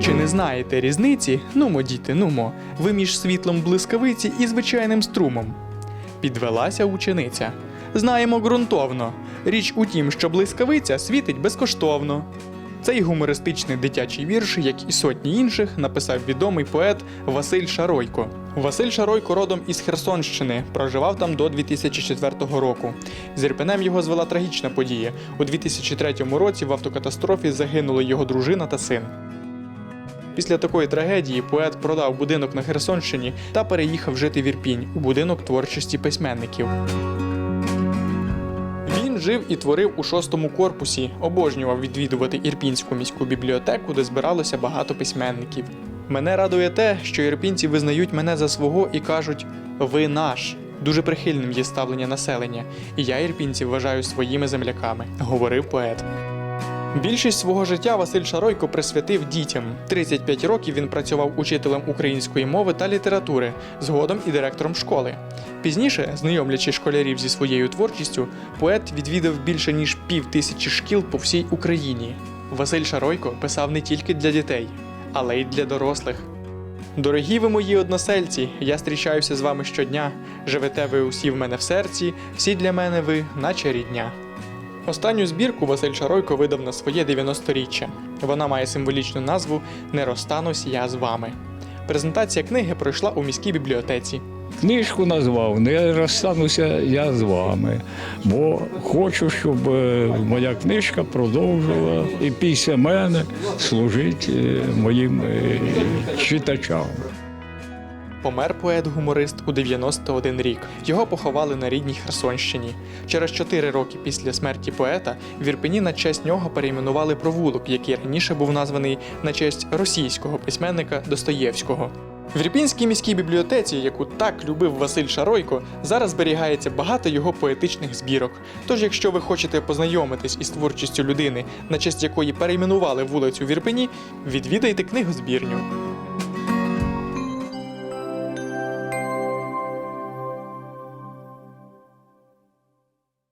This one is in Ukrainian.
Чи не знаєте різниці? Нумо, діти, нумо, ви між світлом блискавиці і звичайним струмом. Підвелася учениця. Знаємо ґрунтовно. Річ у тім, що блискавиця світить безкоштовно. Цей гумористичний дитячий вірш, як і сотні інших, написав відомий поет Василь Шаройко. Василь Шаройко родом із Херсонщини, проживав там до 2004 року. З Ірпенем його звела трагічна подія. У 2003 році в автокатастрофі загинули його дружина та син. Після такої трагедії поет продав будинок на Херсонщині та переїхав жити в Ірпінь у будинок творчості письменників. Він жив і творив у шостому корпусі, обожнював відвідувати Ірпінську міську бібліотеку, де збиралося багато письменників. Мене радує те, що ірпінці визнають мене за свого і кажуть Ви наш. Дуже прихильним є ставлення населення, і я ірпінців вважаю своїми земляками, говорив поет. Більшість свого життя Василь Шаройко присвятив дітям. 35 років він працював учителем української мови та літератури, згодом і директором школи. Пізніше, знайомлячи школярів зі своєю творчістю, поет відвідав більше ніж пів тисячі шкіл по всій Україні. Василь Шаройко писав не тільки для дітей, але й для дорослих. Дорогі ви мої односельці, я зустрічаюся з вами щодня. Живете ви усі в мене в серці, всі для мене ви, наче рідня. Останню збірку Василь Шаройко видав на своє 90-річчя. Вона має символічну назву Не розстанусь я з вами. Презентація книги пройшла у міській бібліотеці. Книжку назвав, не розстануся я з вами, бо хочу, щоб е, моя книжка продовжувала і після мене служити е, моїм е, читачам. Помер поет-гуморист у 91 рік. Його поховали на рідній Херсонщині. Через 4 роки після смерті поета в Ірпені на честь нього перейменували провулок, який раніше був названий на честь російського письменника Достоєвського. В Ірпінській міській бібліотеці, яку так любив Василь Шаройко, зараз зберігається багато його поетичних збірок. Тож, якщо ви хочете познайомитись із творчістю людини, на честь якої перейменували вулицю в Ірпені, відвідайте книгозбірню.